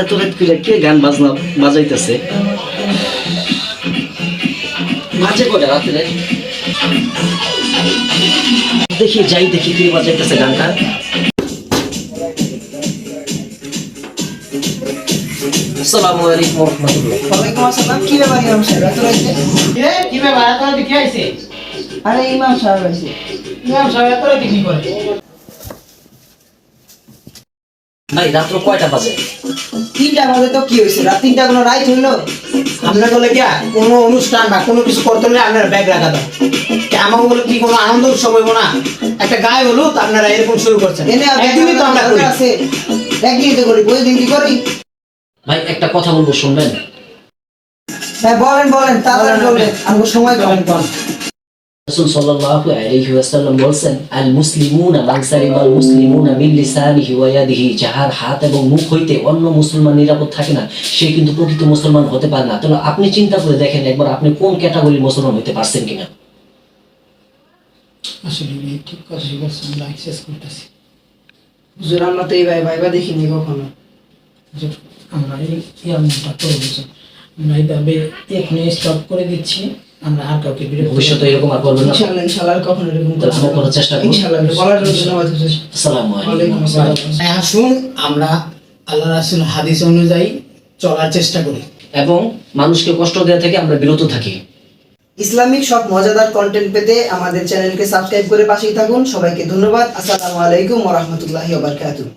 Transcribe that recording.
এত রাত করে কে গান বাজনা বাজাইতেছে? বাজে করে রাত্রে? দেখি যাই দেখি কে বাজাইতেছে গানটা। আসসালামু আলাইকুম রহমতুল্লাহ ওয়ালাইকুম আসসালাম। কি ব্যাপার ইমাম সাহেব? এত রাইতে এ কি ব্যাপার? এত রাতে কি আইছে আরে ইমাম সাহেব আছে ইমাম সাহেব এত রাতে কি করে? ভাই রাত্র কয়টা বাজে? তিনটা বাজে তো কি হয়েছে? রাত তিনটা কোনো হইল? আমরা বলে কি কোনো অনুষ্ঠান বা কোনো কিছু করতে হলে আপনারা ব্যাগ রাখা দাও। আমার বলে কি কোনো আনন্দ উৎসব হইব না? একটা গায়ে হলো তো আপনারা এরকম শুরু করছেন। এনে আর একদিনই তো আমরা করি। আছে। ব্যাগ তো করি। বই দিন কি করি? ভাই একটা কথা বলব শুনবেন? হ্যাঁ বলেন বলেন তাড়াতাড়ি বলেন। আমাকে সময় কম। বলেন, বলেন। রাসূল সাল্লাল্লাহু আলাইহি ওয়াসাল্লাম বলেন আল মুসলিমুনা মান মুসলিমুনা মিন লিসানিহি ওয়া ইয়াদিহি। যাহার হাত এবং মুখ হইতে অন্য মুসলমান নিরাপদ থাকে না, সে কিন্তু প্রকৃত মুসলমান হতে পারে না। তাহলে আপনি চিন্তা করে দেখেন একবার আপনি কোন ক্যাটাগরির মুসলমান হতে পারছেন কিনা। আসলে ঠিক কথা আমরা করতেছি। হুজুর, আমরা তো এই ভাই দেখিনি কখনো। আমরা এই এখনই স্টপ করে দিচ্ছি। আমরা আর কাউকে বিরক্ত ভবিষ্যতে এরকম আর করবেন না। ইনশাআল্লাহ ইনশাআল্লাহ কখনো এরকম আমরা করার চেষ্টা করব। ইনশাআল্লাহ বলার জন্য আসসালামু আলাইকুম। হ্যাঁ, আসুন আমরা আল্লাহ রাসুল হাদিস অনুযায়ী চলার চেষ্টা করি। এবং মানুষকে কষ্ট দেওয়া থেকে আমরা বিরত থাকি। ইসলামিক সব মজাদার কন্টেন্ট পেতে আমাদের চ্যানেলকে সাবস্ক্রাইব করে পাশেই থাকুন। সবাইকে ধন্যবাদ। আসসালামু আলাইকুম ওয়া বারাকাতুহু।